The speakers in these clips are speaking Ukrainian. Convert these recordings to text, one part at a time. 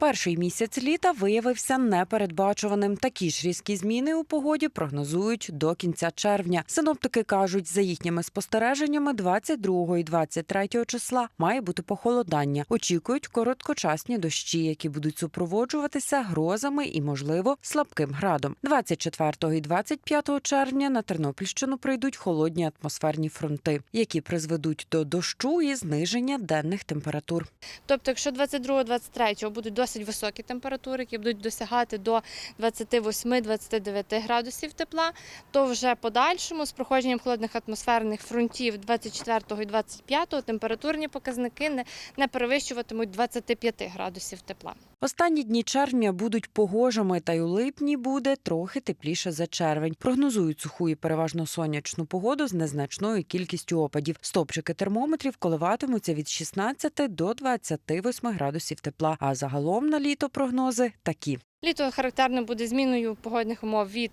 Перший місяць літа виявився непередбачуваним. Такі ж різкі зміни у погоді прогнозують до кінця червня. Синоптики кажуть, за їхніми спостереженнями, 22 і 23 числа має бути похолодання. Очікують короткочасні дощі, які будуть супроводжуватися грозами і, можливо, слабким градом. 24 і 25 червня на Тернопільщину прийдуть холодні атмосферні фронти, які призведуть до дощу і зниження денних температур. Тобто, якщо 22-23 будуть досить високі температури, які будуть досягати до 28-29 градусів тепла, то вже подальшому з проходженням холодних атмосферних фронтів 24 і 25 температурні показники не перевищуватимуть 25 градусів тепла. Останні дні червня будуть погожими, та й у липні буде трохи тепліше за червень. Прогнозують суху і переважно сонячну погоду з незначною кількістю опадів. Стопчики термометрів коливатимуться від 16 до 28 градусів тепла. А загалом на літо прогнози такі. Літо характерно буде зміною погодних умов від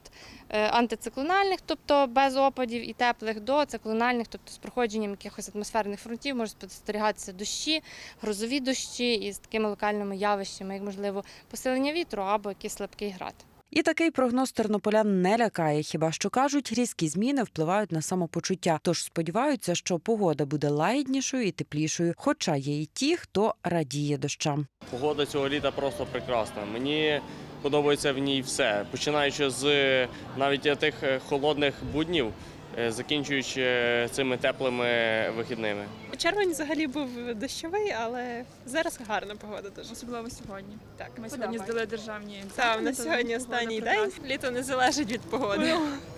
е, антициклональних, тобто без опадів і теплих, до циклональних, тобто з проходженням якихось атмосферних фронтів можуть спостерігатися дощі, грозові дощі із такими локальними явищами, як можливо посилення вітру або якийсь слабкий град. І такий прогноз тернополян не лякає. Хіба що кажуть, різкі зміни впливають на самопочуття. Тож сподіваються, що погода буде лагіднішою і теплішою. Хоча є і ті, хто радіє дощам. Погода цього літа просто прекрасна. Мені подобається в ній все, починаючи з навіть тих е, холодних буднів, е, закінчуючи е, цими теплими вихідними. Червень взагалі був дощовий, але зараз гарна погода дуже. Особливо сьогодні. Так, Ми сьогодні здали державні Так, нас сьогодні останній день. Літо не залежить від погоди.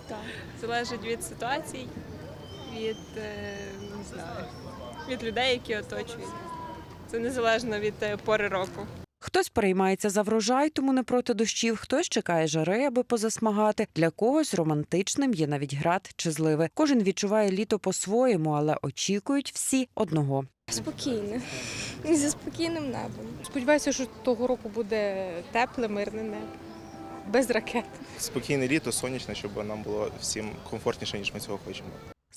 Так. Залежить від ситуацій, від е, не знаю, від людей, які оточують. Це незалежно від е, пори року. Хтось переймається за врожай, тому не проти дощів, хтось чекає жари, аби позасмагати. Для когось романтичним є навіть град чи зливи. Кожен відчуває літо по-своєму, але очікують всі одного. Спокійне. І зі спокійним небом. Сподіваюся, що того року буде тепле, мирне небо, без ракет. спокійне літо, сонячне, щоб нам було всім комфортніше, ніж ми цього хочемо.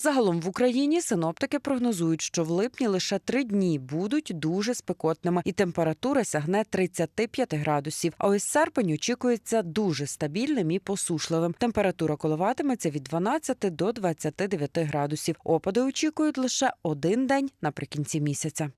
Загалом в Україні синоптики прогнозують, що в липні лише три дні будуть дуже спекотними, і температура сягне 35 градусів. А ось серпень очікується дуже стабільним і посушливим. Температура коливатиметься від 12 до 29 градусів. Опади очікують лише один день наприкінці місяця.